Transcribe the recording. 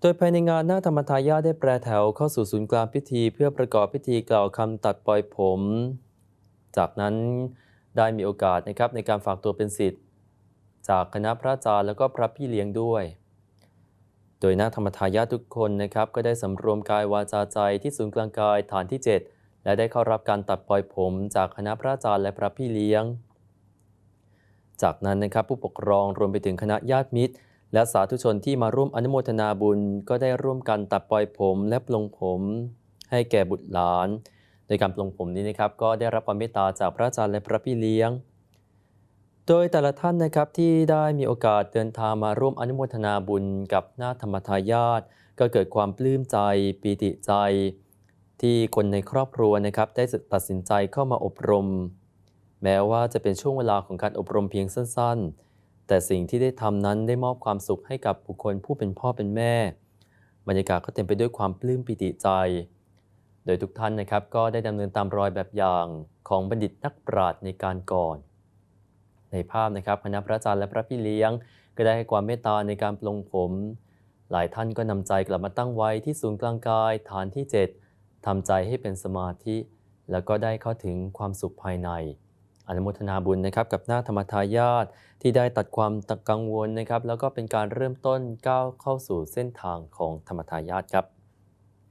โดยภายในงานหน้าธรรมทายาทได้แปรแถวเข้าสู่ศูนย์กลางพิธี เพื่อประกอบพิธีกล่าวคำตัดปล่อยผม จากนั้นได้มีโอกาสนะครับในการฝากตัวเป็นศิษย์จากคณะพระอาจารย์แล้วก็พระพี่เลี้ยงด้วย โดยหน้าธรรมทายาททุกคนนะครับก็ได้สำรวมกายวาจาใจที่ศูนย์กลางกายฐานที่ 7 และได้เข้ารับการตัดปล่อยผม จากคณะพระอาจารย์และพระพี่เลี้ยง จากนั้นนะครับผู้ปกครองรวมไปถึงคณะญาติมิตร และสาธุชนที่มาร่วมอนุโมทนาบุญก็ได้ร่วมกันตัดปล่อยผมและปลงผมให้แก่บุตรหลาน โดยการปลงผมนี้นะครับก็ได้รับความเมตตาจากพระอาจารย์และพระพี่เลี้ยง โดยแต่ละท่านนะครับที่ได้มีโอกาสเดินทางมาร่วมอนุโมทนาบุญกับหน้าธรรมทายาทก็เกิดความปลื้มใจปีติใจ ที่คนในครอบครัวนะครับได้ตัดสินใจเข้ามาอบรม แม้ว่าจะเป็นช่วงเวลาของการอบรมเพียงสั้นๆ แต่สิ่งที่ได้ทำนั้นได้มอบความสุขให้กับบุคคลผู้เป็นพ่อเป็นแม่ บรรยากาศก็เต็มไปด้วยความปลื้มปิติใจ โดยทุกท่านนะครับก็ได้ดำเนินตามรอยแบบอย่างของบัณฑิตนักปราชญ์ในการก่อน ในภาพนะครับคณะพระอาจารย์และพระพี่เลี้ยง ก็ได้ให้ความเมตตาในการปลงผม หลายท่านก็นำใจกลับมาตั้งไว้ที่ศูนย์กลางกายฐานที่ 7ทำใจให้เป็นสมาธิ แล้วก็ได้เข้าถึงความสุขภายใน อนุโมทนาบุญนะครับกับหน้าธรรมทายาทที่ได้ตัดความกังวลนะครับ แล้วก็เป็นการเริ่มต้นก้าวเข้าสู่เส้นทางของธรรมทายาทครับ